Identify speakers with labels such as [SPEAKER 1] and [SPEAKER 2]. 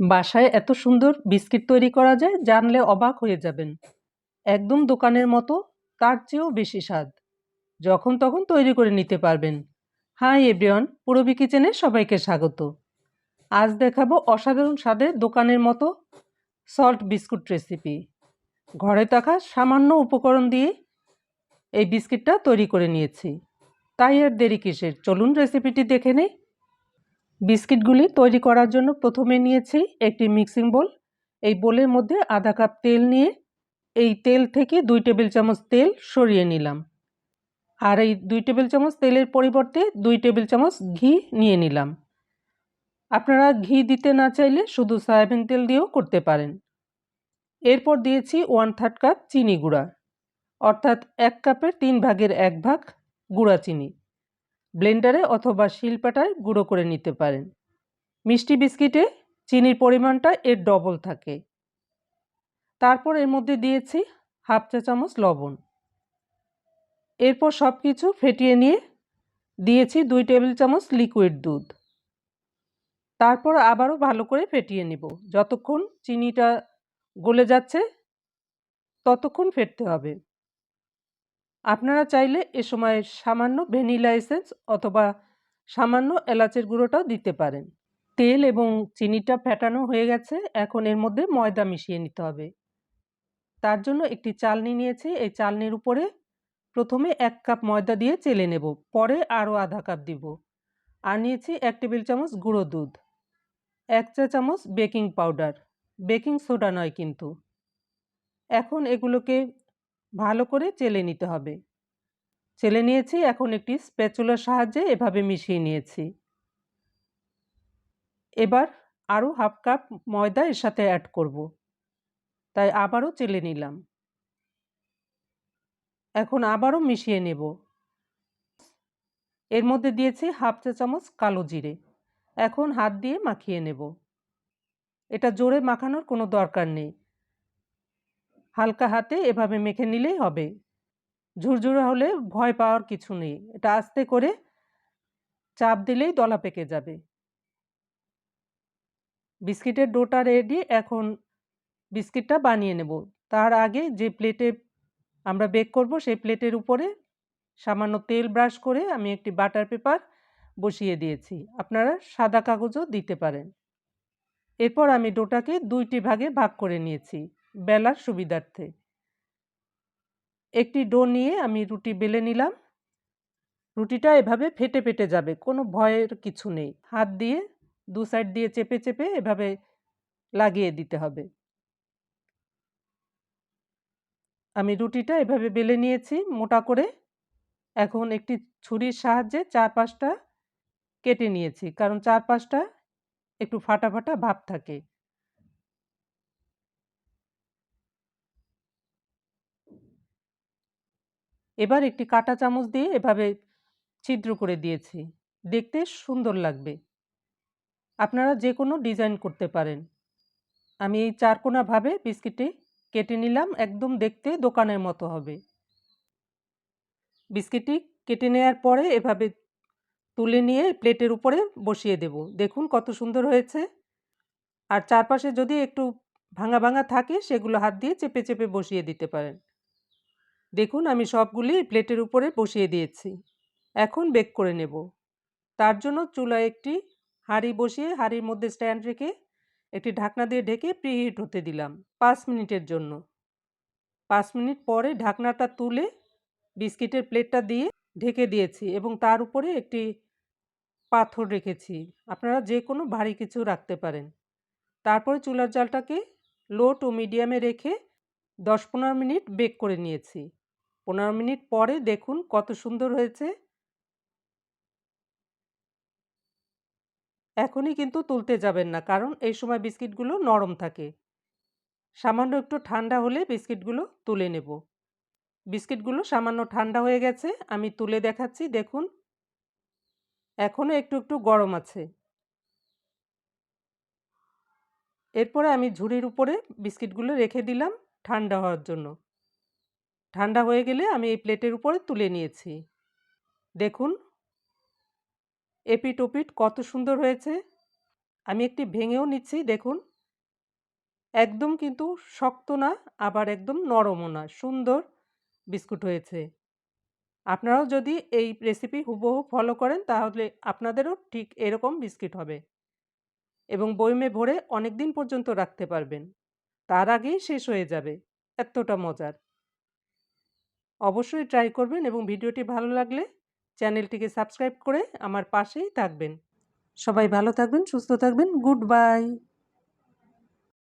[SPEAKER 1] বাসায় এত সুন্দর বিস্কিট তৈরি করা যায় জানলে অবাক হয়ে যাবেন। একদম দোকানের মতো, তার চেয়েও বেশি স্বাদ। যখন তখন তৈরি করে নিতে পারবেন। হাই এভরিওয়ান, পুরবি কিচেনে সবাইকে স্বাগত। আজ দেখাবো অসাধারণ স্বাদের দোকানের মতো সল্ট বিস্কুট রেসিপি। ঘরে থাকা সামান্য উপকরণ দিয়ে এই বিস্কিটটা তৈরি করে নিয়েছি। তাই আর দেরি কিসের? চলুন রেসিপিটি দেখে নেই। বিস্কিটগুলি তৈরি করার জন্য প্রথমে নিয়েছি একটি মিক্সিং বোল। এই বোলের মধ্যে আধা কাপ তেল নিয়ে এই তেল থেকে দুই টেবিল চামচ তেল সরিয়ে নিলাম। আর এই দুই টেবিল চামচ তেলের পরিবর্তে দুই টেবিল চামচ ঘি নিয়ে নিলাম। আপনারা ঘি দিতে না চাইলে শুধু সয়াবিন তেল দিয়েও করতে পারেন। এরপর দিয়েছি ওয়ান থার্ড কাপ চিনি গুঁড়া, অর্থাৎ এক কাপের তিন ভাগের এক ভাগ গুঁড়া চিনি। ব্লেন্ডারে অথবা শিলপাটায় গুঁড়ো করে নিতে পারেন। মিষ্টি বিস্কিটে চিনির পরিমাণটা এর ডবল থাকে। তারপর এর মধ্যে দিয়েছি হাফ চা চামচ লবণ। এরপর সব কিছু ফেটিয়ে নিয়ে দিয়েছি দুই টেবিল চামচ লিকুইড দুধ। তারপর আবারও ভালো করে ফেটিয়ে নিব। যতক্ষণ চিনিটা গলে যাচ্ছে, ততক্ষণ ফেটতে হবে। আপনারা চাইলে এ সময় সামান্য ভ্যানিলা এসেন্স অথবা সামান্য এলাচের গুঁড়োটাও দিতে পারেন। তেল এবং চিনিটা ফেটানো হয়ে গেছে, এখন এর মধ্যে ময়দা মিশিয়ে নিতে হবে। তার জন্য একটি চালনি নিয়েছি, এই চালনির উপরে প্রথমে এক কাপ ময়দা দিয়ে চেলে নেব, পরে আরও আধা কাপ দিব। আর নিয়েছি এক টেবিল চামচ গুঁড়ো দুধ, এক চা চামচ বেকিং পাউডার। বেকিং সোডা নয় কিন্তু। এখন এগুলোকে ভালো করে চেলে নিতে হবে। চেলে নিয়েছি, এখন একটি স্প্যাচুলার সাহায্যে এভাবে মিশিয়ে নিয়েছি। এবার আরও হাফ কাপ ময়দা এর সাথে অ্যাড করব। তাই আবারও চেলে নিলাম। এখন আবারও মিশিয়ে নেব। এর মধ্যে দিয়েছি হাফ চা চামচ কালো জিরে। এখন হাত দিয়ে মাখিয়ে নেব। এটা জোরে মাখানোর কোনো দরকার নেই। হালকা হাতে এভাবে মেখে নিলেই হবে। ঝুরঝুরে হলে ভয় পাওয়ার কিছু নেই। এটা আস্তে করে চাপ দিলেই দলা পেকে যাবে। বিস্কিটের ডোটা রেডি, এখন বিস্কিটটা বানিয়ে নেব। তার আগে যে প্লেটে আমরা বেক করব, সেই প্লেটের উপরে সামান্য তেল ব্রাশ করে আমি একটি বাটার পেপার বসিয়ে দিয়েছি। আপনারা সাদা কাগজও দিতে পারেন। এরপর আমি ডোটাকে দুইটি ভাগে ভাগ করে নিয়েছি। বেলার সুবিধার্থে। একটি ডো নিয়ে আমি রুটি বেলে নিলাম। রুটিটা এভাবে ফেটে ফেটে যাবে, কোনো ভয়ের কিছু নেই। হাত দিয়ে দু সাইড দিয়ে চেপে চেপে এভাবে লাগিয়ে দিতে হবে। আমি রুটিটা এভাবে বেলে নিয়েছি মোটা করে। এখন একটি ছুরির সাহায্যে চার পাঁচটা কেটে নিয়েছি, কারণ চার পাঁচটা একটু ফাটা ফাটা ভাব থাকে। এবার একটি কাটা চামচ দিয়ে এভাবে ছিদ্র করে দিয়েছি। দেখতে সুন্দর লাগবে। আপনারা যে কোনো ডিজাইন করতে পারেন। আমি এই চারকোনাভাবে বিস্কিটটি কেটে নিলাম, একদম দেখতে দোকানের মতো হবে। বিস্কিটটি কেটে নেওয়ার পরে এভাবে তুলে নিয়ে প্লেটের উপরে বসিয়ে দেব। দেখুন কত সুন্দর হয়েছে। আর চারপাশে যদি একটু ভাঙা ভাঙা থাকে, সেগুলো হাত দিয়ে চেপে চেপে বসিয়ে দিতে পারেন। দেখুন, আমি সবগুলি প্লেটের উপরে বসিয়ে দিয়েছি। এখন বেক করে নেব। তার জন্য চুলায় একটি হাঁড়ি বসিয়ে হাঁড়ির মধ্যে স্ট্যান্ড রেখে একটি ঢাকনা দিয়ে ঢেকে প্রিহিট হতে দিলাম পাঁচ মিনিটের জন্য। পাঁচ মিনিট পরে ঢাকনাটা তুলে বিস্কিটের প্লেটটা দিয়ে ঢেকে দিয়েছি এবং তার উপরে একটি পাথর রেখেছি। আপনারা যে কোনো ভারী কিছু রাখতে পারেন। তারপরে চুলার জালটাকে লো টু মিডিয়ামে রেখে দশ পনেরো মিনিট বেক করে নিয়েছি। পনেরো মিনিট পরে দেখুন কত সুন্দর হয়েছে। এখনই কিন্তু তুলতে যাবেন না, কারণ এই সময় বিস্কিটগুলো নরম থাকে। সামান্য একটু ঠান্ডা হলে বিস্কিটগুলো তুলে নেব। বিস্কিটগুলো সামান্য ঠান্ডা হয়ে গেছে, আমি তুলে দেখাচ্ছি, দেখুন। এখনও একটু একটু গরম আছে। এরপরে আমি ঝুড়ির উপরে বিস্কিটগুলো রেখে দিলাম ঠান্ডা হওয়ার জন্য। ঠান্ডা হয়ে গেলে আমি এই প্লেটের উপরে তুলে নিয়েছি। দেখুন। এপিট ওপিট কত সুন্দর হয়েছে। আমি একটি ভেঙেও নিচ্ছি, দেখুন। একদম কিন্তু শক্ত না, আবার একদম নরমও না, সুন্দর বিস্কুট হয়েছে। আপনারাও যদি এই রেসিপি হুবহু ফলো করেন, তাহলে আপনাদেরও ঠিক এরকম বিস্কিট হবে। এবং বয়মে ভরে অনেক দিন পর্যন্ত রাখতে পারবেন। তার আগেই শেষ হয়ে যাবে। এতটা মজার। অবশ্যই ট্রাই করবেন এবং ভিডিওটি ভালো লাগলে চ্যানেলটিকে সাবস্ক্রাইব করে আমার পাশেই থাকবেন। সবাই ভালো থাকবেন, সুস্থ থাকবেন গুড বাই